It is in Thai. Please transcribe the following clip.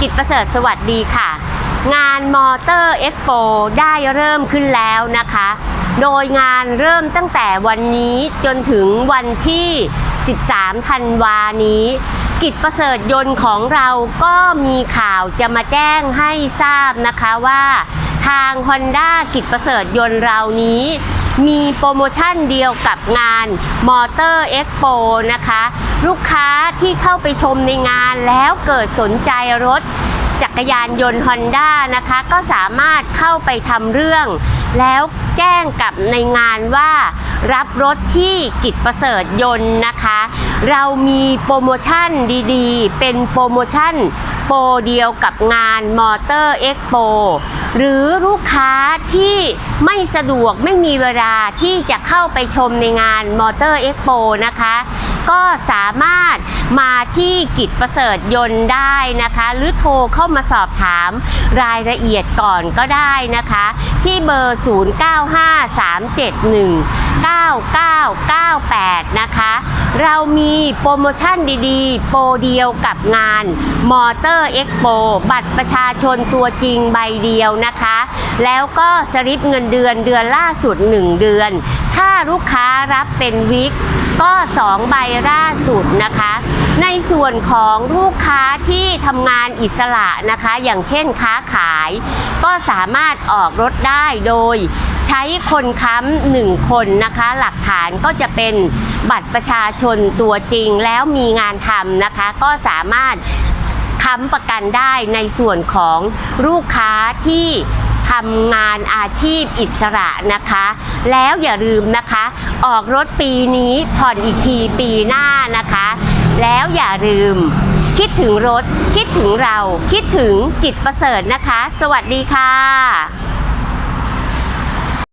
กิจประเสริฐสวัสดีค่ะ งานมอเตอร์เอ็กโปได้เริ่มขึ้นแล้วนะคะ โดยงานเริ่มตั้งแต่วันนี้จนถึงวันที่ 13 ธันวานี้ กิจประเสริฐยนต์ของเราก็มีข่าวจะมาแจ้งให้ทราบนะคะว่า ทาง Honda กิจประเสริฐยนต์เรานี้ มีโปรโมชั่นเดียวกับงานมอเตอร์เอ็กโปนะคะ ลูกค้าที่เข้าไปชมในงานแล้วเกิดสนใจรถจักรยานยนต์ Honda นะคะ ก็สามารถเข้าไปทำเรื่อง แล้วแจ้งกับในงานว่า รับรถที่กิจประเสริฐยนต์นะคะ เรามีโปรโมชั่นดีๆ เป็นโปรโมชั่นโปรเดียวกับงานมอเตอร์เอ็กโปหรือลูกค้าที่ไม่สะดวกไม่มีเวลาที่จะเข้าไปชมในงานมอเตอร์เอ็กโปนะคะ ก็สามารถมาที่กิจประเสริฐยนต์ได้นะคะ หรือโทรเข้ามาสอบถามรายละเอียดก่อนก็ได้นะคะ ที่เบอร์ 9998 นะคะ เรามีโปรโมชั่นดีๆ โปรเดียวกับงานมอเตอร์เอ็กโปบัตรประชาชนตัวจริงใบเดียวนะคะ แล้วก็สลิปเงินเดือนเดือนล่าสุด 1 เดือน ถ้าลูกค้ารับเป็นวิกก็2ใบล่าสุดนะคะ ในส่วนของลูกค้าที่ทำงานอิสระนะคะ อย่างเช่นค้าขาย ก็สามารถออกรถได้โดย ใช้คนค้ำหนึ่งคนนะคะ หลักฐานก็จะเป็นบัตรประชาชนตัวจริงแล้วมีงานทำนะคะ ก็สามารถค้ำประกันได้ในส่วนของลูกค้าที่ทำงานอาชีพอิสระนะคะ แล้วอย่าลืมนะคะ ออกรถปีนี้ผ่อนอีกทีปีหน้านะคะ แล้วอย่าลืม คิดถึงรถ คิดถึงเรา คิดถึงกิจประเสริฐนะคะ สวัสดีค่ะ